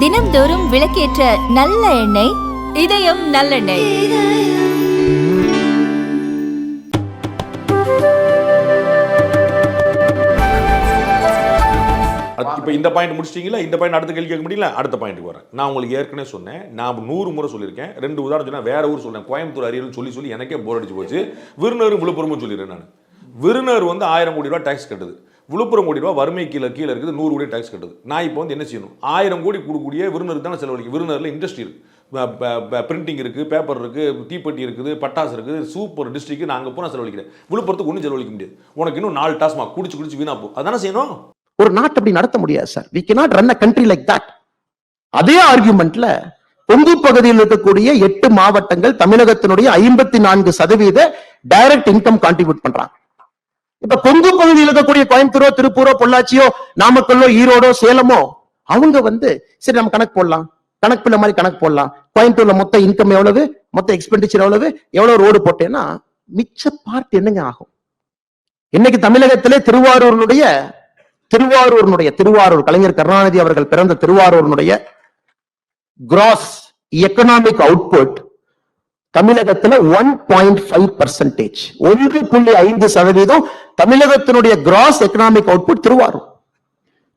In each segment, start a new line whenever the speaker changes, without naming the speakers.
தினம்தோறும் விளக்கேற்ற நல்ல எண்ணெய் இதயம் நல்லெண்ணெய்.
இப்போ இந்த பாயிண்ட் முடிச்சிட்டீங்களா? இந்த பாயிண்ட் அடுத்த கேள்வி கேட்க முடியல? அடுத்த பாயிண்ட்டுக்கு வரேன் நான் உங்களுக்கு ஏற்கனவே சொன்னேன். நான் நூறு முறை சொல்லியிருக்கேன். ரெண்டு உதாரணம் சொன்னால் வேற ஊர் சொன்னேன் கோயம்புத்தூர் அரியல் சொல்லி சொல்லி எனக்கே போர் அடிச்சு போச்சு. விருநரும் விழுப்புரமும் சொல்லிடுறேன் நான். விருநர் வந்து ஆயிரம் கோடி ரூபா டேக்ஸ் கட்டுது. விழுப்புரம் கோடி ரூபா வறுமை கீழே கீழே இருக்குது நூறு கோடி டேக்ஸ் கட்டுது. நான் இப்போ வந்து என்ன செய்யணும்? ஆயிரம் கோடி கொடுக்கூடிய விருந்தர் தானே செலவழிக்கும் விருந்தரில் இண்டஸ்ட்ரி இருக்குது பிரிண்டிங் இருக்குது பேப்பர் இருக்குது தீப்பெட்டி இருக்குது பட்டாசு இருக்குது சூப்பர் டிஸ்ட்ரிக்ட் நான் அங்கே போனால் செலவழிக்கிறேன். விழுப்புரத்துக்கு ஒன்றும் செலவழிக்க முடியாது. உனக்கு இன்னும் நாலு டாஸ்மா குடிச்சு குடிச்சு வீணா போ. அதானே செய்யணும்?
ஒரு நாட்டை அப்படி நடத்த முடியாது sir we cannot run a country like that அதே ஆர்குமெண்ட்ல கொங்கு பகுதியில் இருக்கக்கூடிய எட்டு மாவட்டங்கள் தமிழகத்தினுடைய ஐம்பத்தி நான்கு சதவீத டைரக்ட் இன்கம் கான்ட்ரிபியூட் பண்றாங்க. இப்ப கொங்கு பகுதியில் இருக்கக்கூடிய கோயம்புத்தூரோ திருப்பூரோ பொள்ளாச்சியோ நாமக்கல்லோ ஈரோடோ சேலமோ அவங்க வந்து சரி நம்ம கணக்கு போடலாம். கணக்கு பிள்ளை மாதிரி கணக்கு போடலாம். கோயம்புத்தூர்ல மொத்த இன்கம் எவ்வளவு? மொத்த எக்ஸ்பெண்டிச்சர் எவ்வளவு? எவ்வளவு ரோடு போட்டேன்னா மிச்ச பார்ட் என்னங்க ஆகும்? இன்னைக்கு தமிழகத்திலே திருவாரூரினுடைய திருவாரூரினுடைய திருவாரூர் கலைஞர் கருணாநிதி அவர்கள் பிறந்த திருவாரூரினுடைய கிராஸ் எக்கனாமிக் அவுட்புட் தமிழகத்துல ஒன் பாயிண்ட் ஃபைவ் பர்சன்டேஜ் ஒன்று புள்ளி ஐந்து சதவீதம் தமிழகத்தினுடைய gross economic output Tiruvarur.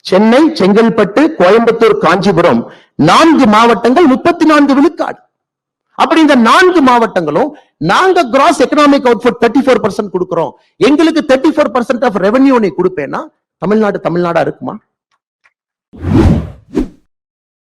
Chennai Chengalpattu Coimbatore Kanchipuram நான்கு மாவட்டங்கள் முப்பத்தி நான்கு விழுக்காடு. அப்படி இந்த நான்கு மாவட்டங்களும் நாங்க gross economic output thirty four percent கொடுக்குறோம். எங்களுக்கு thirty four percent of revenue நீ கொடுப்பேன்னா தமிழ்நாடு தமிழ்நாடா இருக்குமா?